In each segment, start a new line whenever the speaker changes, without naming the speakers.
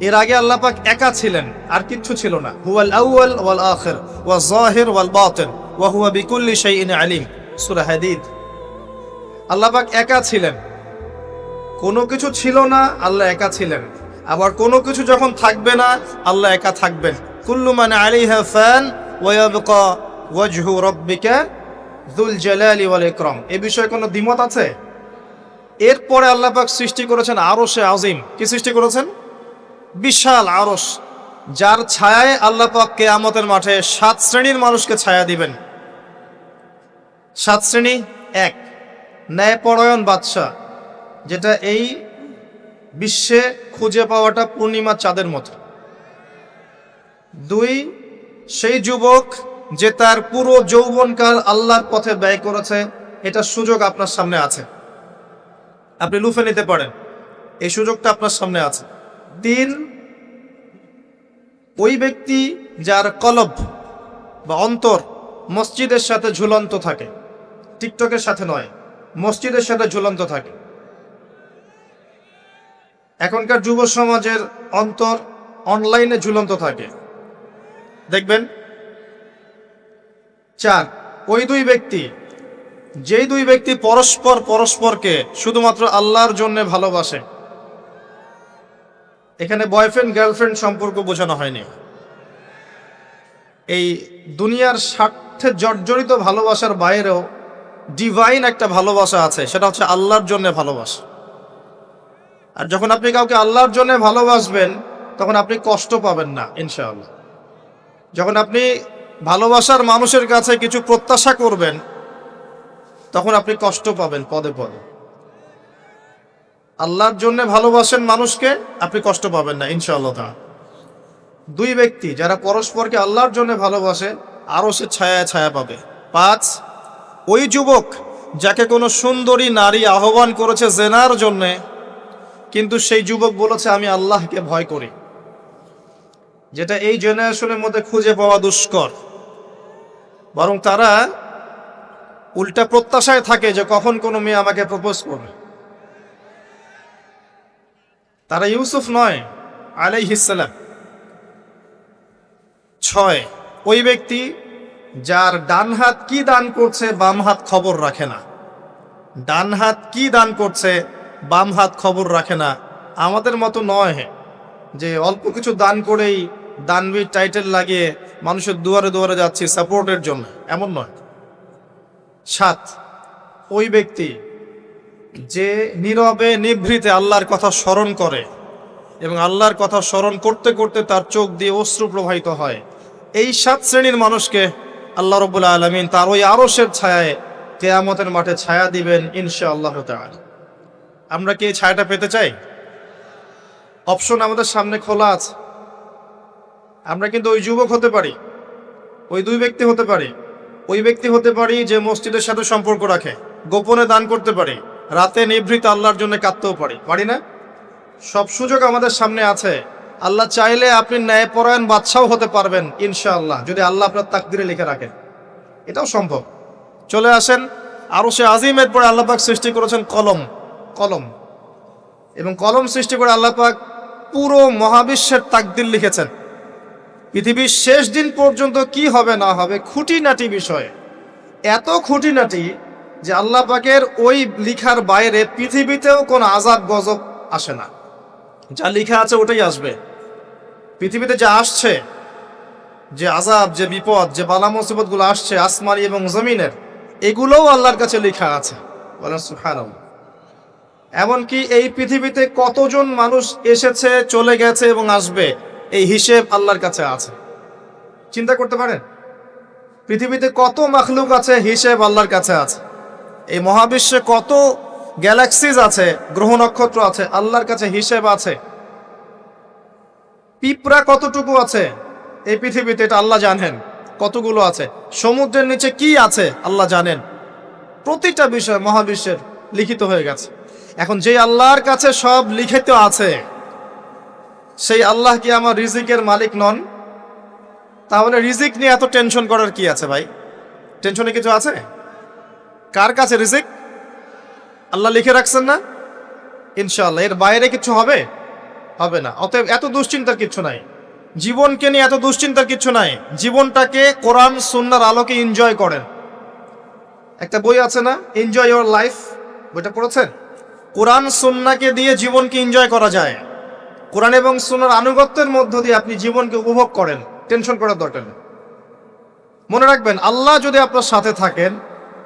এর আগে আল্লাহ পাক একা ছিলেন, আর কিচ্ছু ছিল না। হুয়াল আউয়াল ওয়াল আখির, ওয়া জাহির ওয়াল বাতিন, ওয়া হুয়া বিকুল্লি শাইইন আলিম। সূরা হাদীদ। আল্লাহ পাক একা ছিলেন। কোনো কিছু ছিল না, আল্লাহ একা ছিলেন। আবার কোনো কিছু যখন থাকবে না, আল্লাহ একা থাকবেন। কুল্লু মান আলাইহা ফান, ওয়া ইয়াবকা ওয়াজহু রাব্বিকা যুল জালালি ওয়াল ইকরাম। এই বিষয়ে কোনো দ্বিমত আছে? এরপরে আল্লাহ পাক সৃষ্টি করেছেন আরশে আজিম। কি সৃষ্টি করেছেন? বিশাল আরস যার ছায়ায় আল্লাহ পাক কেয়ামতের মাঠে সাত শ্রেণির মানুষকে ছায়া দিবেন। সাত শ্রেণি এক, ন্যায়পরায়ণ বাদশাহ, যেটা এই বিশ্বে খুঁজে পাওয়াটা পূর্ণিমা চাঁদের মতো। দুই, সেই যুবক যে তার পুরো যৌবনকাল আল্লাহর পথে ব্যয় করেছে, এটা সুযোগ আপনার সামনে আছে। আপনি লুফে নিতে পারেন, এই সুযোগটা আপনার সামনে আছে। তিন ওই ব্যক্তি যার কলব বা অন্তর মসজিদের সাথে ঝুলন্ত থাকে। টিকটকের সাথে নয়, মসজিদের সাথে ঝুলন্ত থাকে। এখনকার যুব সমাজের অন্তর অনলাইনে ঝুলন্ত থাকে। দেখবেন, চার, ওই দুই ব্যক্তি, যেই দুই ব্যক্তি পরস্পর পরস্পরকে শুধুমাত্র আল্লাহর জন্য ভালোবাসে এখানে বয়ফ্রেন্ড গার্লফ্রেন্ড সম্পর্ক বোঝানো হয়নি। এই দুনিয়ার স্বার্থে জর্জরিত ভালোবাসার বাইরেও ডিভাইন একটা ভালোবাসা আছে, সেটা হচ্ছে আল্লাহর জন্য ভালোবাসা। আর যখন আপনি কাউকে আল্লাহর জন্য ভালোবাসবেন, তখন আপনি কষ্ট পাবেন না, ইনশাআল্লাহ। যখন আপনি ভালোবাসার মানুষের কাছে কিছু প্রত্যাশা করবেন, তখন আপনি কষ্ট পাবেন পদে পদে। আল্লাহর জন্য ভালোবাসেন মানুষকে, আপনি কষ্ট পাবেন না, ইনশাআল্লাহ তা দুই ব্যক্তি যারা পরস্পরকে আল্লাহর জন্য ভালোবাসে, আরও সে ছায়া ছায়া পাবে। পাঁচ, ওই যুবক যাকে কোনো সুন্দরী নারী আহ্বান করেছে জেনার জন্যে, কিন্তু সেই যুবক বলেছে, আমি আল্লাহকে ভয় করি। যেটা এই জেনারেশনের মধ্যে খুঁজে পাওয়া দুষ্কর। বরং তারা উল্টা প্রত্যাশায় থাকে যে কখন কোনো মেয়ে আমাকে প্রপোজ করবে। তারা ইউসুফ নয় আলাইহিসালাম ছয়, ওই ব্যক্তি যার ডান হাত কি দান করছে, বাম হাত খবর রাখে না। ডান হাত কি দান করছে, বাম হাত খবর রাখে না। আমাদের মতো নয় যে অল্প কিছু দান করেই দানবীর টাইটেল লাগিয়ে মানুষের দুয়ারে দুয়ারে যাচ্ছি সাপোর্টের জন্য। এমন নয়। সাত, ওই ব্যক্তি যে নীরবে নিভৃতে আল্লাহর কথা স্মরণ করে এবং আল্লাহর কথা স্মরণ করতে করতে তার চোখ দিয়ে অশ্রু প্রবাহিত হয়, এই সাত শ্রেণির মানুষকে আল্লাহ রবুল্লা আলমিন তার ওই আরসের ছায়ায় কেয়ামতের মাঠে ছায়া দিবেন ইনশা আল্লাহ আমরা কি এই ছায়াটা পেতে চাই? অপশন আমাদের সামনে খোলা আছে। আমরা কিন্তু ওই যুবক হতে পারি, ওই দুই ব্যক্তি হতে পারি, ওই ব্যক্তি হতে পারি যে মসজিদের সাথে সম্পর্ক রাখে, গোপনে দান করতে পারি রাতে নিভৃত আল্লাহর জন্য কাঁদতেও পারি। পারি না? সব সুযোগ আমাদের সামনে আছে। আল্লাহ চাইলে আপনি ন্যায়পরায়ণ বাদশাও হতে পারবেন, ইনশাআল্লাহ, যদি আল্লাহ আপনার তাকদিরে লিখে রাখেন। এটাও সম্ভব। চলে আসেন আরও সে আজিমের পরে আল্লাহ পাক সৃষ্টি করেছেন কলম কলম। এবং কলম সৃষ্টি করে আল্লাহ পাক পুরো মহাবিশ্বের তাকদির লিখেছেন। পৃথিবীর শেষ দিন পর্যন্ত কি হবে না হবে খুঁটিনাটি বিষয়ে, এত খুঁটিনাটি যে আল্লাহ পাকের ওই লিখার বাইরে পৃথিবীতেও কোনো আজাব গজব আসে না। যা লেখা আছে ওটাই আসবে। পৃথিবীতে যা আসছে, যে আজাব যে বিপদ, যে বালা মুসিবতগুলো আসছে আসমানি এবং জমিনের, এগুলোও আল্লাহর কাছে লেখা আছে। বলেন সুবহানাল্লাহ। এমনকি এই পৃথিবীতে কতজন মানুষ এসেছে, চলে গেছে এবং আসবে, এই হিসেব আল্লাহর কাছে আছে। চিন্তা করতে পারেন? পৃথিবীতে কত মাখলুক আছে, হিসেব আল্লাহর কাছে আছে। এই মহাবিশ্বে কত গ্যালাক্সিজ আছে, গ্রহ নক্ষত্র আছে, আল্লাহর কাছে হিসেব আছে। পিঁপড়া কতটুকু আছে? এই পৃথিবীতে এটা আল্লাহ জানেন, কতগুলো আছে। সমুদ্রের নিচে কি আছে? আল্লাহ জানেন। প্রতিটা বিষয় মহাবিশ্বের লিখিত হয়ে গেছে। এখন যে আল্লাহর কাছে সব লিখিত আছে, সেই আল্লাহ কি আমার রিজিকের মালিক নন? তাহলে রিজিক নিয়ে এত টেনশন করার কি আছে ভাই? টেনশনে কিছু আছে? কার কাছে রিজিক? আল্লাহ লিখে রাখছেন না? ইনশাআল্লাহ, এর বাইরে কিছু হবে? হবে না। অতএব এত দুশ্চিন্তার কিছু নাই। জীবনকে নিয়ে এত দুশ্চিন্তার কিছু নাই। জীবনটাকে কোরআন, সুন্নার আলোকে এনজয় করেন। একটা বই আছে না? এনজয় ইওর লাইফ বইটা পড়েছেন? কোরআন, সুন্নাকে দিয়ে জীবনকে এনজয় করা যায়। কোরআন এবং সুন্নার আনুগত্যের মধ্য দিয়ে আপনি জীবনকে উপভোগ করেন। টেনশন করার দরকার নেই। মনে রাখবেন, আল্লাহ যদি আপনার সাথে থাকেন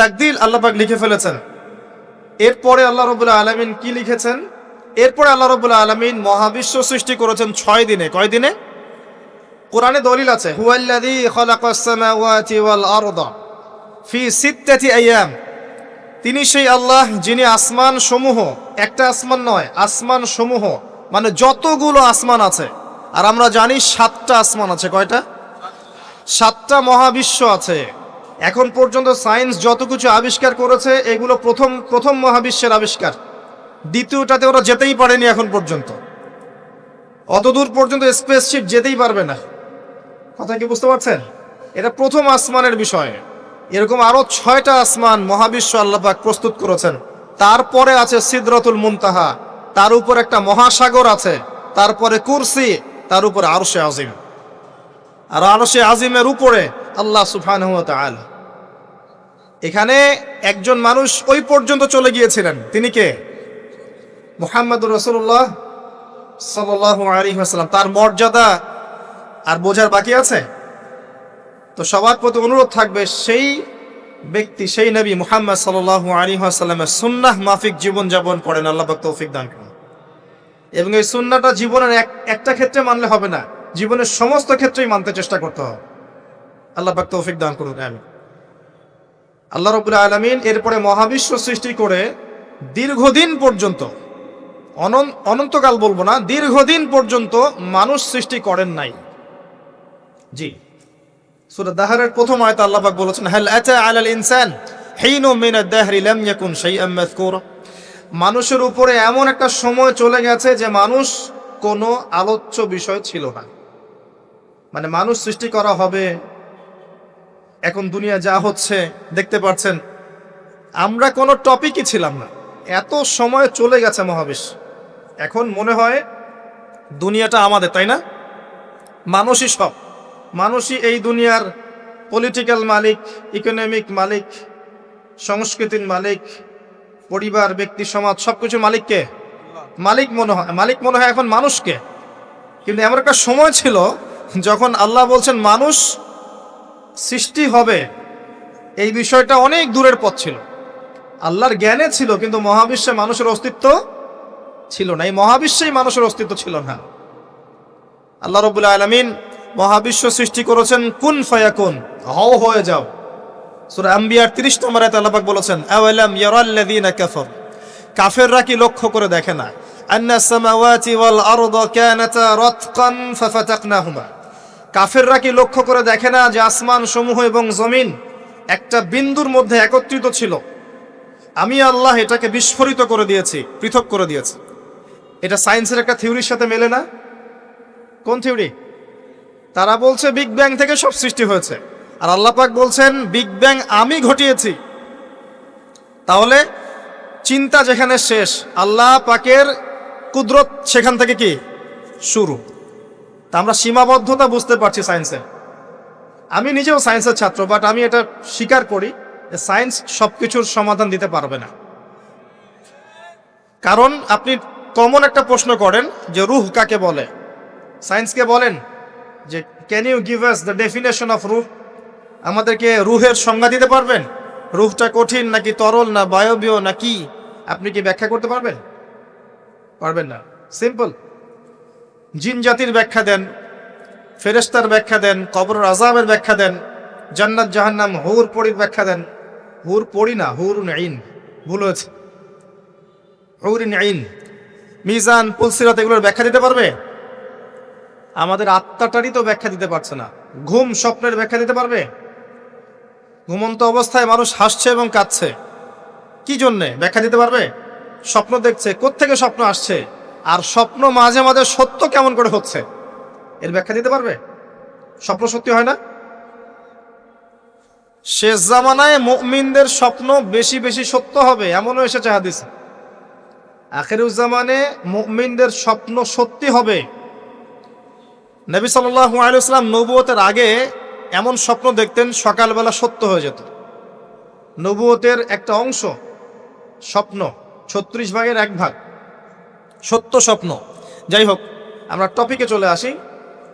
তাকদির আল্লাহ পাক লিখে ফেলেছেন। এরপরে আল্লাহ রবুল্লাহ আলমিন কি লিখেছেন? এরপরে আল্লাহ রবুল্লাহ আলমিন মহাবিশ্ব সৃষ্টি করেছেন ছয় দিনে। কয় দিনে? কোরআনে দলিল আছে ওয়াল ফি তিনি সেই আল্লাহ যিনি আসমান সমূহ একটা আসমান নয় আসমান সমূহ মানে যতগুলো আসমান আছে। আর আমরা জানি সাতটা আসমান আছে। কয়টা? সাতটা মহাবিশ্ব আছে। এখন পর্যন্ত সায়েন্স যত কিছু আবিষ্কার করেছে, এগুলো প্রথম প্রথম মহাবিশ্বের আবিষ্কার। দ্বিতীয়টাতে ওরা যেতেই পারেনি এখন পর্যন্ত। অতদূর পর্যন্ত স্পেসশিপ যেতেই পারবে না। কথা কি বুঝতে পারছেন? এটা প্রথম আসমানের বিষয়। এরকম আরও ছয়টা আসমান মহাবিশ্ব আল্লাপাক প্রস্তুত করেছেন। তারপরে আছে সিদরতুল মুনতাহা। তার উপর একটা মহাসাগর আছে। তারপরে কুরসি। তার উপরে আরশে আজিম। আর আরশে আজিমের উপরে আল্লাহ তাআলা। এখানে একজন মানুষ ওই পর্যন্ত চলে গিয়েছিলেন। তিনি কে? মুহাম্মদুর রাসূলুল্লাহ সাল্লাল্লাহু আলাইহি তার মর্যাদা আর বোঝার বাকি আছে? তো সবার প্রতি অনুরোধ থাকবে, সেই ব্যক্তি, সেই নবী মুহাম্মদ সাল্লাল্লাহু আলাইহি ওয়াসাল্লামের সুন্নাহ মাফিক জীবন যাপন করেন। আল্লাহ তৌফিক দান করুন। এবং এই সুন্নাহটা জীবনের এক, একটা ক্ষেত্রে মানলে হবে না। জীবনের সমস্ত ক্ষেত্রেই মানতে চেষ্টা করতে হবে। আল্লাহ তৌফিক দান করুন। আমি আল্লাহ রবুল আলমিন এরপরে মহাবিশ্ব সৃষ্টি করে দীর্ঘদিন পর্যন্ত, অনন- অনন্তকাল বলব না, দীর্ঘদিন পর্যন্ত মানুষ সৃষ্টি করেন নাই। জি, সূরা প্রথম আয়াতে আল্লাহ পাক বলেছেন, হাল আতা আলাল ইনসান লাম ইয়াকুন মাযকুরা। মানুষের উপরে এমন একটা সময় চলে গেছে যে মানুষ কোনো আলোচ্য বিষয় ছিল না। মানে মানুষ সৃষ্টি করা হবে এখন দুনিয়া যা হচ্ছে, দেখতে পাচ্ছেন, আমরা কোনো টপিকই ছিলাম না। এত সময় চলে গেছে মহাবিশ্ব। এখন মনে হয় দুনিয়াটা আমাদের, তাই না? মানুষই সব। মানুষই এই দুনিয়ার পলিটিক্যাল মালিক ইকোনমিক মালিক, সংস্কৃতির মালিক, পরিবার, ব্যক্তি, সমাজ, সবকিছু মালিককে মালিক মনে হয়, মালিক মনে হয় এখন মানুষকে। কিন্তু এমন একটা সময় ছিল যখন আল্লাহ বলছেন, মানুষ সৃষ্টি হবে। এই বিষয়টা অনেক দূরের পথ ছিল। আল্লাহর জ্ঞানে ছিল, কিন্তু মহাবিশ্বে মানুষের অস্তিত্ব ছিল না। এই মহাবিশ্বেই মানুষের অস্তিত্ব ছিল না। আল্লাহ রবুল্লা আলমিন মহাবিশ্ব সৃষ্টি করেছেন, কুন ফায়াকুন, হও হয়ে যাও। সূরা আম্বিয়ার 30 নম্বর পাক বলেছেন, আওয়ালাম ইয়ারাল্লাযীনা কাফার? কাফেররা কি লক্ষ্য করে দেখে না? আন্না সামাওয়াতি ওয়াল আরদা কানাতা রাতকান ফাফাতাকনাহুমা। কাফেররা কি লক্ষ্য করে দেখে না যে আসমান সমূহ এবং জমিন একটা বিন্দুর মধ্যে একত্রিত ছিল? আমি আল্লাহ এটাকে বিস্ফোরিত করে দিয়েছি, পৃথক করে দিয়েছি। এটা সায়েন্সের একটা থিওরির সাথে মেলে না? কোন থিওরি? তারা বলছে বিগ ব্যাং থেকে সব সৃষ্টি হয়েছে। আর আল্লাহ পাক বলছেন, বিগ ব্যাং আমি ঘটিয়েছি। তাহলে চিন্তা যেখানে শেষ, আল্লাহ পাকের কুদরত সেখান থেকে কি? শুরু। তা আমরা সীমাবদ্ধতা বুঝতে পারছি সায়েন্সের আমি নিজেও সায়েন্সের ছাত্র বাট আমি এটা স্বীকার করি যে সায়েন্স সব কিছুর সমাধান দিতে পারবে না। কারণ আপনি কমন একটা প্রশ্ন করেন যে রুহ কাকে বলে? সায়েন্সকে বলেন? যে can you give us the definition of রুহ? আমাদেরকে রুহের সংজ্ঞা দিতে পারবেন? রুহটা কঠিন নাকি তরল না বায়বীয় না কি? আপনি কি ব্যাখ্যা করতে পারবেন? পারবেন না। সিম্পল জিন জাতির ব্যাখ্যা দেন ফেরেস্তার ব্যাখ্যা দেন কবর আজাবের ব্যাখ্যা দেন, জান্নাত, জাহান্নাম, হুর পড়ির ব্যাখ্যা দেন। হুর পড়ি না, হুর আইন ভুল হয়েছে। হুর আইন মিজান পুলসিরাত এগুলোর ব্যাখ্যা দিতে পারবে? আমাদের আত্মাটারই তো ব্যাখ্যা দিতে পারছে না। ঘুম স্বপ্নের ব্যাখ্যা দিতে পারবে? ঘুমন্ত অবস্থায় মানুষ হাসছে এবং কাঁদছে। কি জন্যে? ব্যাখ্যা দিতে পারবে? স্বপ্ন দেখছে। কোত্থেকে স্বপ্ন আসছে? আর স্বপ্ন মাঝে মাঝে সত্য কেমন করে হচ্ছে? এর ব্যাখ্যা দিতে পারবে? স্বপ্ন সত্যি হয় না? শেষ জামানায় মুমিনদের স্বপ্ন বেশি বেশি সত্য হবে, এমনও এসেছে হাদিসে। আখেরুজ্জামানে মুমিনদের স্বপ্ন সত্যি হবে। নবী সাল্লাহ আলাইসলাম নবুয়তের আগে এমন স্বপ্ন দেখতেন সকালবেলা সত্য হয়ে যেত। নবুয়তের একটা অংশ স্বপ্ন, ছত্রিশ ভাগের এক ভাগ। সত্য স্বপ্ন। যাই হোক আমরা টপিকে চলে আসি।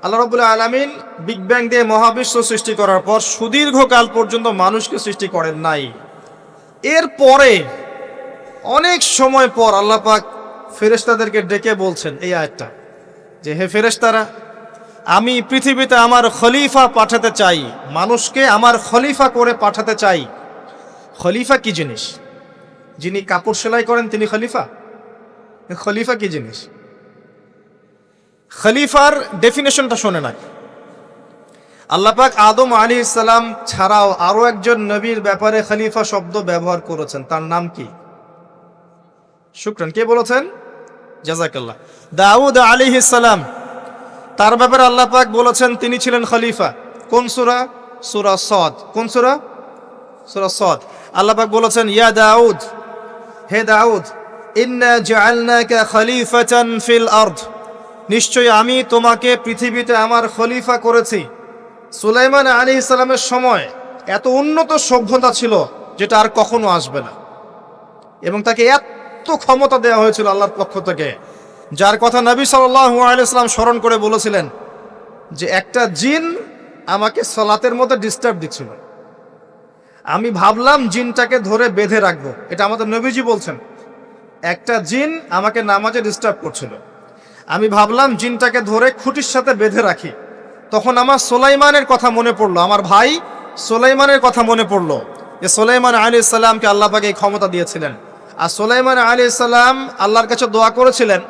আল্লাহ রবুল্লাহ আলমিন বিগ ব্যাং দিয়ে মহাবিশ্ব সৃষ্টি করার পর সুদীর্ঘকাল পর্যন্ত মানুষকে সৃষ্টি করেন নাই। এরপরে অনেক সময় পর আল্লাহ পাক ফেরেশতাদেরকে ডেকে বলছেন এই আয়াতটা যে, হে ফেরেশতারা, আমি পৃথিবীতে আমার খলিফা পাঠাতে চাই। মানুষকে আমার খলিফা করে পাঠাতে চাই। খলিফা কি জিনিস? যিনি কাপড় সেলাই করেন তিনি খলিফা? খলিফা কি জিনিস? খলিফার ডেফিনেশনটা শোনে না আল্লাপাক আদম আলী ইসলাম ছাড়াও আরও একজন নবীর ব্যাপারে খলিফা শব্দ ব্যবহার করেছেন। তার নাম কি? শুক্রান, কে বলেছেন? জাজাকাল্লাহ দাউদ আলী ইসলাম তার ব্যাপারে আল্লাহ পাক বলেছেন তিনি ছিলেন খলিফা। কোন সুরা? সুরা সদ। কোন সুরা? সুরা সদ। আল্লাহ পাক বলেছেন, ইয়া দাউদ, হে দাউদ ফিল আরদ। নিশ্চয়ই আমি তোমাকে পৃথিবীতে আমার খলিফা করেছি। সুলাইমান আলী ইসলামের সময় এত উন্নত সভ্যতা ছিল যেটা আর কখনো আসবে না। এবং তাকে এত ক্ষমতা দেওয়া হয়েছিল আল্লাহর পক্ষ থেকে, যার কথা নবী সাল্লাম স্মরণ করে বলেছিলেন যে একটা জিন আমাকে সলাতের মধ্যে ডিস্টার্ব দিচ্ছিল। আমি ভাবলাম জিনটাকে ধরে বেঁধে রাখব। এটা আমাদের নবীজি বলছেন। একটা জিন আমাকে নামাজে ডিস্টার্ব করছিল। আমি ভাবলাম জিনটাকে ধরে খুঁটির সাথে বেঁধে রাখি। তখন আমার সোলাইমানের কথা মনে পড়ল। আমার ভাই সোলাইমানের কথা মনে পড়ল যে সোলাইমান আলী ইসলামকে আল্লাহ পাকে এই ক্ষমতা দিয়েছিলেন। আর সোলাইমান আলী ইসলাম আল্লাহর কাছে দোয়া করেছিলেন,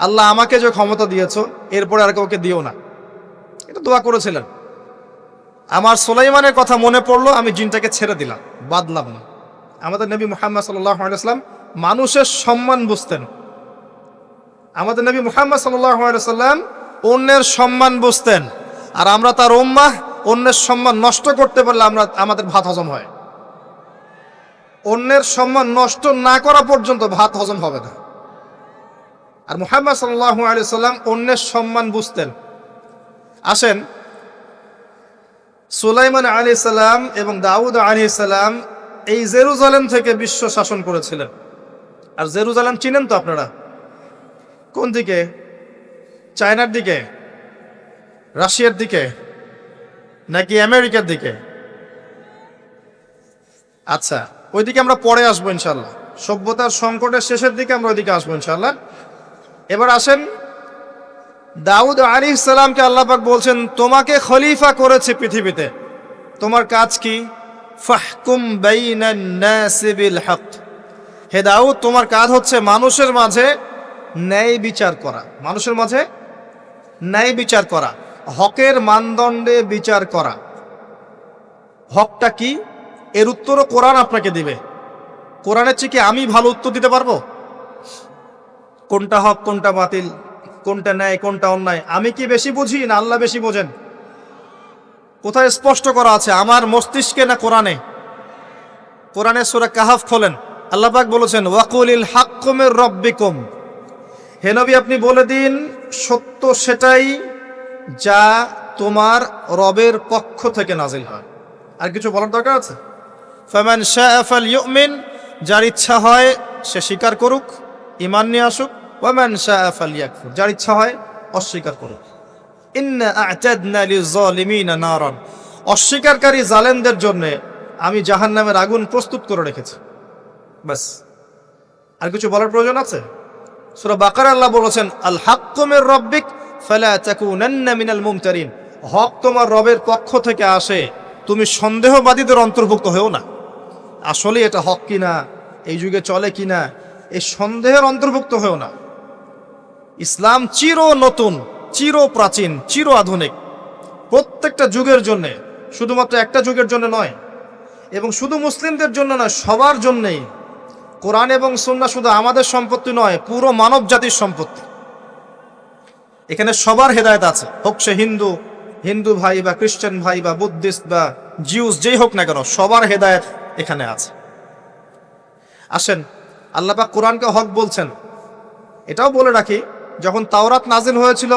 আল্লাহ আমাকে যে ক্ষমতা দিয়েছ, এরপরে আর কাউকে দিও না। এটা দোয়া করেছিলেন। আমার সোলাইমানের কথা মনে পড়ল, আমি জিনটাকে ছেড়ে দিলাম, বাদলাম না। আমাদের নবী মোহাম্মদ সাল্লাম মানুষের সম্মান বুঝতেন। আমাদের নবী মুহাম্মদ সাল্লাম অন্যের সম্মান বুঝতেন। আর আমরা তার উম্মাহ অন্যের সম্মান নষ্ট করতে পারলে আমরা, আমাদের ভাত হজম হয়। অন্যের সম্মান নষ্ট না করা পর্যন্ত ভাত হজম হবে না। আর মুহাম্মদ সাল্লাহ সাল্লাম অন্যের সম্মান বুঝতেন। আসেন, সুলাইমান আলী সাল্লাম এবং দাউদ আলী সাল্লাম এই জেরুজালেম থেকে বিশ্ব শাসন করেছিলেন। আর জেরুজালেম চিনেন তো আপনারা? কোন দিকে? চায়নার দিকে? রাশিয়ার দিকে? নাকি আমেরিকার দিকে? আচ্ছা ওইদিকে আমরা পরে আসব ইনশাল্লাহ সভ্যতার সংকটের শেষের দিকে আমরা ওইদিকে আসব ইনশাল্লাহ এবার আসেন, দাউদ আলী সালামকে আল্লাপাক বলছেন, তোমাকে খলিফা করেছে পৃথিবীতে। তোমার কাজ কি? ফাহকুম বাইনান নাসি বিল হক। হে দাউদ, তোমার কাজ হচ্ছে মানুষের মাঝে ন্যায় বিচার করা। মানুষের মাঝে ন্যায় বিচার করা। হকের মানদণ্ডে বিচার করা। হকটা কি? এর উত্তরও কোরআন আপনাকে দিবে। কোরআনের চেয়ে কি আমি ভালো উত্তর দিতে পারব? কোনটা হক, কোনটা বাতিল, কোনটা ন্যায়, কোনটা অন্যায়? আমি কি বেশি বুঝি না আল্লাহ বেশি বোঝেন? কোথায় স্পষ্ট করা আছে? আমার মস্তিষ্কে না কোরআনে? কোরআনে সুরা কাহাফ খোলেন। আল্লাপাক বলেছেন, ওয়াকুলিল হাক্কুমের রব্বিকুম। হে নবী, আপনি বলে দিন, সত্য সেটাই যা তোমার রবের পক্ষ থেকে নাজিল হয়। আর কিছু বলার দরকার আছে? ফামান শাআফাল ইউমিন যার ইচ্ছা হয় সে স্বীকার করুক ইমান নিয়ে আসুক। ওয়ামান শাআফাল ইয়াকফুর যার ইচ্ছা হয় অস্বীকার করুক। অস্বীকারকারী জালেমদের জন্য আমি জাহান্নামের আগুন প্রস্তুত করে রেখেছি। বাস। আর কিছু বলার প্রয়োজন আছে? সূরা বাকার আল্লাহ বলেছেন আল হাক্কু মির রাব্বিক ফালা তাকুনান্না মিনাল মুমতারিন। হক তোমার রবের পক্ষ থেকে আসে। তুমি সন্দেহবাদীদের অন্তর্ভুক্ত হয়েও না। আসলে এটা হক কিনা, এই যুগে চলে কিনা এই সন্দেহের অন্তর্ভুক্ত হয়েও না। ইসলাম চির নতুন, চির প্রাচীন, চির আধুনিক। প্রত্যেকটা যুগের জন্য, শুধুমাত্র একটা যুগের জন্য নয়, এবং শুধু মুসলিমদের জন্য নয়, সবার জন্যেই কোরআন এবং সুন্না শুধু আমাদের সম্পত্তি নয়, পুরো মানব জাতির সম্পত্তি। এখানে সবার হেদায়ত আছে, হোক সে হিন্দু হিন্দু ভাই বা খ্রিস্টান ভাই বা বুদ্ধিস্ট বা জিউস, যেই হোক না কেন, সবার হেদায়ত এখানে আছে। আসেন আল্লাপাক কোরআনকে হক বলছেন। এটাও বলে রাখি, যখন তাওরাত নাজিল হয়েছিল,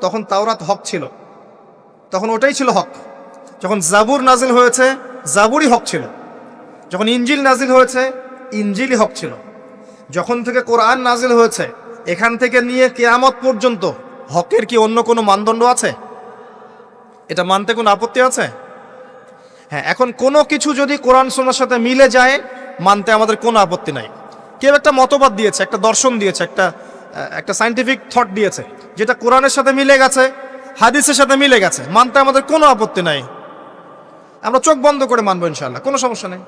তখন তাওরাত হক ছিল। তখন ওটাই ছিল হক। যখন জাবুর নাজিল হয়েছে, জাবুরই হক ছিল। যখন ইঞ্জিল নাজিল হয়েছে ইঞ্জিলই হক ছিল। যখন থেকে কোরআন নাজিল হয়েছে, এখান থেকে নিয়ে কেয়ামত পর্যন্ত হকের কি অন্য কোনো মানদণ্ড আছে? এটা মানতে কোনো আপত্তি আছে? হ্যাঁ এখন কোনো কিছু যদি কোরআন সোনার সাথে মিলে যায়, মানতে আমাদের কোনো আপত্তি নাই। কেউ একটা মতবাদ দিয়েছে, একটা দর্শন দিয়েছে, একটা একটা সাইন্টিফিক থট দিয়েছে, যেটা কোরআনের সাথে মিলে গেছে, হাদিসের সাথে মিলে গেছে, মানতে আমাদের কোনো আপত্তি নাই। আমরা চোখ বন্ধ করে মানবো ইনশাল্লাহ কোনো সমস্যা নেই।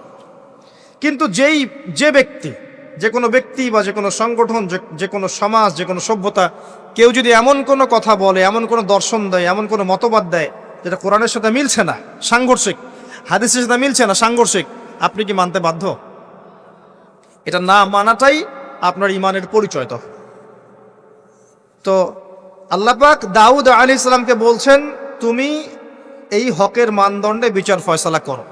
কিন্তু যেই, যে ব্যক্তি, যে কোনো ব্যক্তি বা যে কোনো সংগঠন, যে- কোনো সমাজ, যে কোনো সভ্যতা, কেউ যদি এমন কোনো কথা বলে, এমন কোনো দর্শন দেয়, এমন কোনো মতবাদ দেয়, যেটা কোরআনের সাথে মিলছে না, সাংঘর্ষিক, হাদিসের সাথে মিলছে না, সাংঘর্ষিক, আপনি কি মানতে বাধ্য? এটা না মানাটাই আপনার ইমানের পরিচয় তো তো আল্লাপাক দাউদ আলী ইসলামকে বলছেন, তুমি এই হকের মানদণ্ডে বিচার ফয়সালা করো।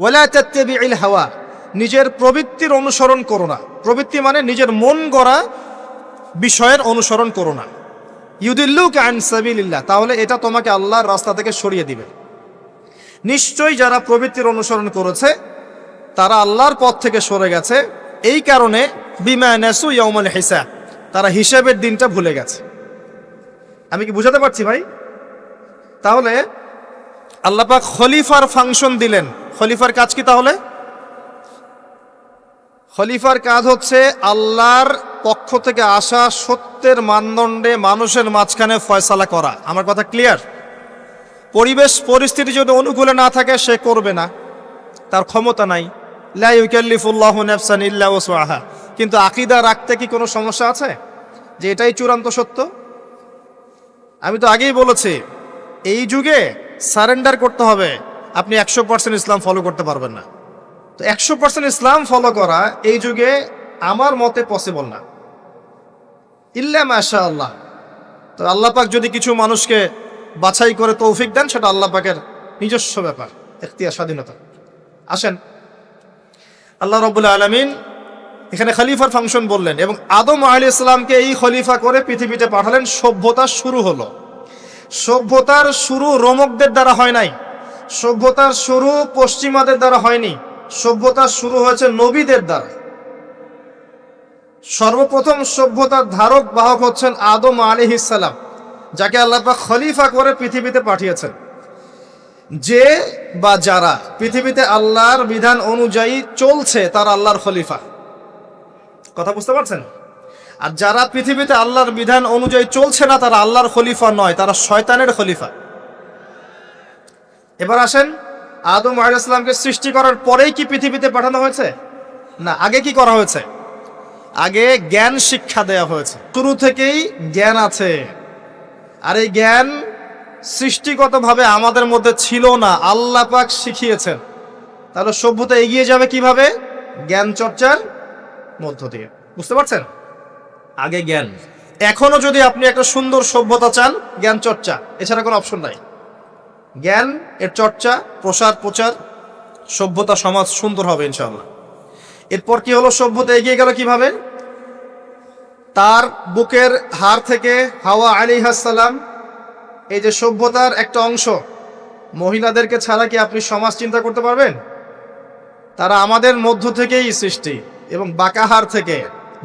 ওয়ালা তাত্তাবিউল হাওয়া। নিজের প্রবৃত্তির অনুসরণ করো না। প্রবৃত্তি মানে নিজের মন গড়া বিষয়ের অনুসরণ করো না। ইউদিল্লুক আন সাবিলিল্লাহ, তাহলে এটা তোমাকে আল্লাহর রাস্তা থেকে সরিয়ে দিবে। নিশ্চয়ই যারা প্রবৃত্তির অনুসরণ করেছে, তারা আল্লাহর পথ থেকে সরে গেছে। এই কারণে বিমা নেসু ইয়মল হিসা তারা হিসাবের দিনটা ভুলে গেছে। আমি কি বুঝাতে পারছি ভাই? তাহলে আল্লাপাক খলিফার ফাংশন দিলেন। খলিফার কাজ কি তাহলে? খলিফার কাজ হচ্ছে আল্লাহর পক্ষ থেকে আসা সত্যের মানদণ্ডে মানুষের মাঝখানে ফয়সালা করা। আমার কথা ক্লিয়ার পরিবেশ পরিস্থিতি যদি অনুকূলে না থাকে, সে করবে না। তার ক্ষমতা নাই। লা ইউকাল্লিফুল্লাহু নাফসান ইল্লা ওয়াসআহা কিন্তু আকিদা রাখতে কি কোনো সমস্যা আছে? যে এটাই চূড়ান্ত সত্য? আমি তো আগেই বলেছি, এই যুগে সারেন্ডার করতে হবে। আপনি একশো পার্সেন্ট ইসলাম ফলো করতে পারবেন না। তো একশো পার্সেন্ট ইসলাম ফলো করা এই যুগে আমার মতে পসিবল না। ইল্লা মাশা আল্লাহ তো আল্লাহ পাক যদি কিছু মানুষকে বাছাই করে তৌফিক দেন, সেটা আল্লাহ পাকের নিজস্ব ব্যাপার, এখতিয়ার, স্বাধীনতা। আসেন, আল্লাহ রবুল্লা আলমিন এখানে খলিফার ফাংশন বললেন এবং আদম আলী ইসলামকে এই খলিফা করে পৃথিবীতে পাঠালেন। সভ্যতা শুরু হলো। সভ্যতার শুরু রোমকদের দ্বারা হয় নাই। সভ্যতার শুরু পশ্চিমাদের দ্বারা হয়নি। সভ্যতার শুরু হয়েছে নবীদের দ্বারা। সর্বপ্রথম সভ্যতার ধারক বাহক হচ্ছেন আদম আলী ইসালাম যাকে আল্লাহ খলিফা করে পৃথিবীতে পাঠিয়েছেন। যে বা যারা পৃথিবীতে আল্লাহর বিধান অনুযায়ী চলছে, তার আল্লাহর খলিফা। কথা বুঝতে পারছেন? আর যারা পৃথিবীতে আল্লাহর বিধান অনুযায়ী চলছে না, তারা আল্লাহর খলিফা নয়, তারা শয়তানের খলিফা। এবার আসেন আদম আলাইসালামকে সৃষ্টি করার পরেই কি পৃথিবীতে পাঠানো হয়েছে? না আগে কি করা হয়েছে? আগে জ্ঞান শিক্ষা দেয়া হয়েছে। শুরু থেকেই জ্ঞান আছে। আর এই জ্ঞান সৃষ্টিগতভাবে আমাদের মধ্যে ছিল না। আল্লাহ পাক শিখিয়েছেন। তাহলে সভ্যতা এগিয়ে যাবে কীভাবে? জ্ঞান চর্চার মধ্য দিয়ে। বুঝতে পারছেন? আগে জ্ঞান। এখনও যদি আপনি একটা সুন্দর সভ্যতা চান জ্ঞান চর্চা এছাড়া কোনো অপশন নাই। জ্ঞান, এর চর্চা, প্রসার, প্রচার, সভ্যতা, সমাজ সুন্দর হবে ইনশাআল্লাহ। এরপর কি হলো? সভ্যতা এগিয়ে গেল কীভাবে? তার বুকের হাড় থেকে হাওয়া আলী হাসালাম এই যে সভ্যতার একটা অংশ, মহিলাদেরকে ছাড়া কি আপনি সমাজ চিন্তা করতে পারবেন? তারা আমাদের মধ্য থেকেই সৃষ্টি এবং বাঁকা বাঁকাহার থেকে।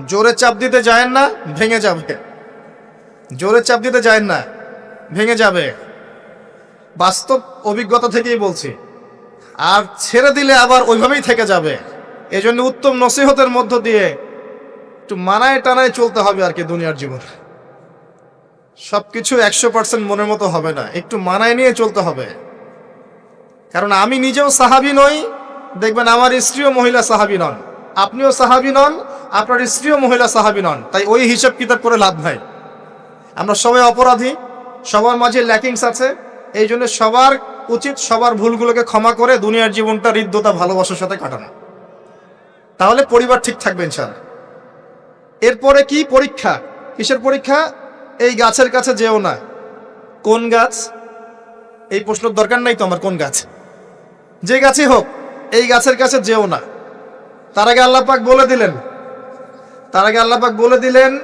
জোরে চাপ দিতে যায় না, ভেঙে যাবে। জোরে চাপ দিতে যায় না, ভেঙে যাবে। বাস্তব অভিজ্ঞতা থেকেই বলছি। আর ছেড়ে দিলে আবার ওইভাবেই থেকে যাবে। এজন্য উত্তম নসিহতের মধ্য দিয়ে একটু মানায় টানায় চলতে হবে আর কি দুনিয়ার জীবন। সব কিছু একশো পার্সেন্ট মনের মতো হবে না, একটু মানায় নিয়ে চলতে হবে। কারণ আমি নিজেও সাহাবি নই, দেখবেন আমার স্ত্রীও মহিলা সাহাবি নন। আপনিও সাহাবি নন, আপনার স্ত্রীও মহিলা সাহাবি নন। তাই ওই হিসাব কিতাব করে লাভ নাই। আমরা সবাই অপরাধী, সবার মাঝে ল্যাকিংস আছে এই জন্য সবার উচিত সবার ভুলগুলোকে ক্ষমা করে দুনিয়ার জীবনটা হৃদ্যতা, ভালোবাসার সাথে কাটানো। তাহলে পরিবার ঠিক থাকবে ইনশাআল্লাহ। এরপরে কি পরীক্ষা? কিসের পরীক্ষা? এই গাছের কাছে যেও না। কোন গাছ? এই প্রশ্নের দরকার নাই তো আমার কোন গাছ। যে গাছই হোক, এই গাছের কাছে যেও না। তার আগে আল্লাহ পাক বলে দিলেন। তার আগে আল্লাহ পাক বলে দিলেন,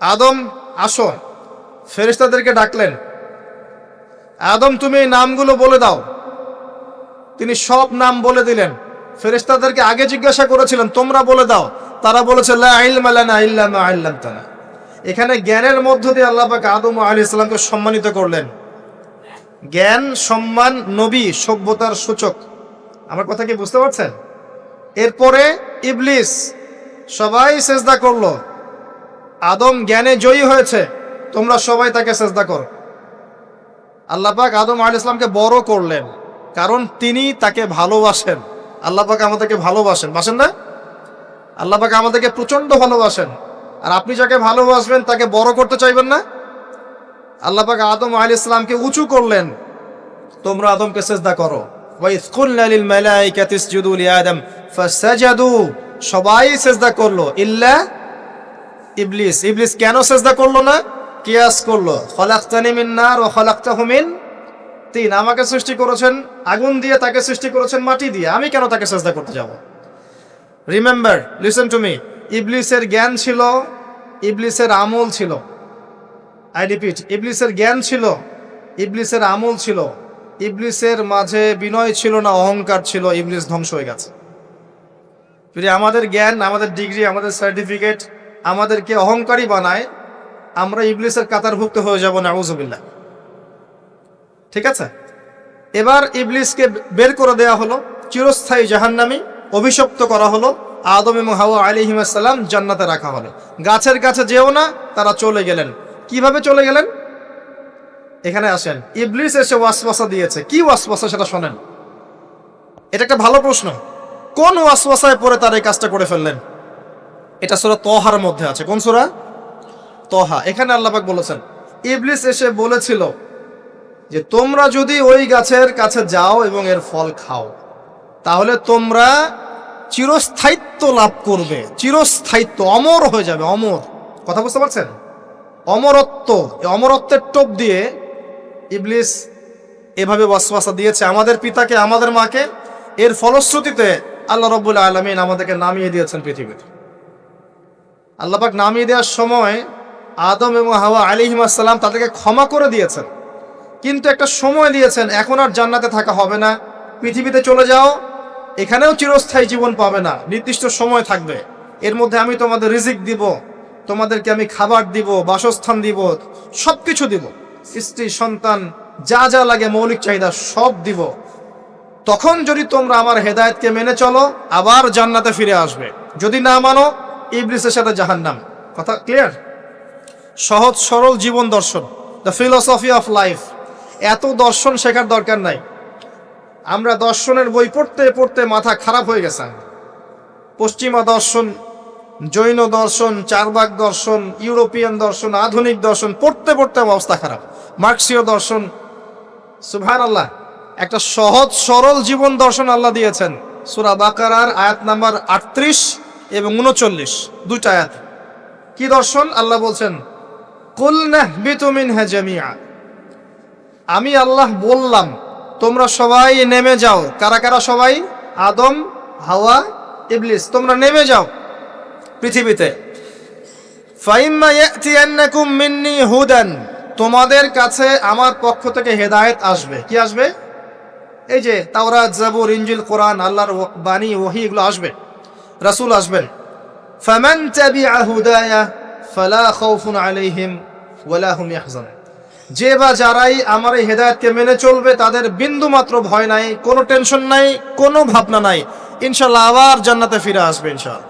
আদম, আসো। ফেরেশতাদেরকে ডাকলেন। আদম, তুমি এই নামগুলো বলে দাও। তিনি সব নাম বলে দিলেন। ফেরেশতাদেরকে আগে জিজ্ঞাসা করেছিলেন, তোমরা বলে দাও। তারা বলেছে এখানে জ্ঞানের মধ্য দিয়ে আল্লাহ আদম আলী ইসলামকে সম্মানিত করলেন। জ্ঞান, সম্মান, নবী, সভ্যতার সূচক। আমার কথা কি বুঝতে পারছেন? এরপরে ইবলিস সবাই সেজদা করল। আদম জ্ঞানে জয়ী হয়েছে। তোমরা সবাই তাকে সেজদা করো। আল্লাহ পাক আদম আল ইসলামকে বড় করলেন। কারণ তিনি তাকে ভালোবাসেন। আল্লাহ পাক আমাদেরকে ভালোবাসেন। বাসেন না? আল্লাহ পাক আমাদেরকে প্রচণ্ড ভালোবাসেন। আর আপনি যাকে ভালোবাসবেন, তাকে বড় করতে চাইবেন না? আল্লাহ পাক আদম আল ইসলামকে উঁচু করলেন। তোমরা আদমকে সেজদা করো। সবাই সেজদা করল। ইল্লা ইবলিস। ইবলিস কেন সেজদা করল না? কিয়াস করল। খলাকতানি মিন নার ও খলাকতাহু মিন তিন। আমাকে সৃষ্টি করেছেন আগুন দিয়ে, তাকে সৃষ্টি করেছেন মাটি দিয়ে। আমি কেন তাকে সেজদা করতে যাব? রিমেম্বার লিসেন টু মি ইবলিসের জ্ঞান ছিল, ইবলিসের আমল ছিল। আই রিপিট ইবলিসের জ্ঞান ছিল, ইবলিসের আমল ছিল। ইবলিসের মাঝে বিনয় ছিল না, অহংকার ছিল, ইবলিস ধ্বংস হয়ে গেছে। যদি আমাদের জ্ঞান, আমাদের ডিগ্রি, আমাদের সার্টিফিকেট আমাদেরকে অহংকারী বানায় আমরা ইবলিসের কাতারভুক্ত হয়ে যাব, নাউজুবিল্লাহ। ঠিক আছে? এবার ইবলিসকে বের করে দেওয়া হলো, চিরস্থায়ী জাহান্নামি অভিশপ্ত করা হলো, আদম এবং হাওয়া আলিহিমাসাল্লাম জান্নাতে রাখা হলো। গাছের কাছে যেও না, তারা চলে গেলেন। কীভাবে চলে গেলেন? এখানে আসেন। ইবলিস এসে ওয়াসওয়াসা দিয়েছে। কি ওয়াসওয়াসা সেটা শোনেন। এটা একটা ভালো প্রশ্ন। কোন ওয়াসওয়াসায় পরে তার এই কাজটা করে ফেললেন? এটা সুরা তহার মধ্যে আছে। কোন সুরা? তহা। এখানে আল্লাপাক বলেছেন, ইবলিস এসে বলেছিল যে, তোমরা যদি ওই গাছের কাছে যাও এবং এর ফল খাও, তাহলে তোমরা চিরস্থায়িত্ব লাভ করবে। চিরস্থায়িত্ব, অমর হয়ে যাবে, অমর। কথা বুঝতে পারছেন? অমরত্ব অমরত্বের টোপ দিয়ে ইবলিস এভাবে ওয়াসওয়াসা দিয়েছে, আমাদের পিতাকে, আমাদের মাকে এর ফলশ্রুতিতে আল্লাহ রব্বুল আলমিন আমাদেরকে নামিয়ে দিয়েছেন পৃথিবীতে। আল্লাপাক নামিয়ে দেওয়ার সময় আদম এবং হাওয়া আলিহিমাসাল্লাম তাদেরকে ক্ষমা করে দিয়েছেন। কিন্তু একটা সময় দিয়েছেন, এখন আর জান্নাতে থাকা হবে না। পৃথিবীতে চলে যাও, এখানেও চিরস্থায়ী জীবন পাবে না, নির্দিষ্ট সময় থাকবে। এর মধ্যে আমি তোমাদের রিজিক দিব, তোমাদেরকে আমি খাবার দিব, বাসস্থান দিব সব কিছু দিব। স্ত্রী, সন্তান, যা যা লাগে মৌলিক চাহিদা সব দিব। তখন যদি তোমরা আমার হেদায়েতকে মেনে চলো, আবার জান্নাতে ফিরে আসবে। যদি না মানো, ইবলিসের সাথে জাহান্নাম। কথা ক্লিয়ার সহজ, সরল জীবন দর্শন দ্য ফিলসফি অফ লাইফ এত দর্শন শেখার দরকার নাই। আমরা দর্শনের বই পড়তে পড়তে মাথা খারাপ হয়ে গেছে। পশ্চিমা দর্শন, জৈন দর্শন চারবাক দর্শন, ইউরোপিয়ান দর্শন, আধুনিক দর্শন, পড়তে পড়তে অবস্থা খারাপ। মার্কসীয় দর্শন সুভান আল্লাহ একটা সহজ, সরল জীবন দর্শন আল্লাহ দিয়েছেন। সুরা বাকারার আয়াত নাম্বার আটত্রিশ এবং উনচল্লিশ, দুইটা আয়াত। কি দর্শন? আল্লাহ বলছেন আমি আল্লাহ বললাম, তোমরা সবাই নেমে যাও। কারা কারা সবাই? আদম, হাওয়া, ইবলিস, তোমরা নেমে যাও পৃথিবীতে। হুদান, তোমাদের কাছে আমার পক্ষ থেকে হেদায়েত আসবে। কি আসবে? এই যে তাওরাত, জাবুর, ইনজিল, কোরআন, আল্লাহর বাণী, ওহি, এগুলো আসবে। রাসূল আসবেন। ফামান তাবিআ হুদায়া, ফালা খাউফুন আলাইহিম। ওয়ালা হুম যে বা যারাই আমার এই হেদায়তকে মেনে চলবে, তাদের বিন্দু মাত্র ভয় নাই, কোনো টেনশন নাই, কোনো ভাবনা নাই। ইনশাল্লাহ আবার জান্নাতে ফিরে আসবে ইনশাআল্লাহ।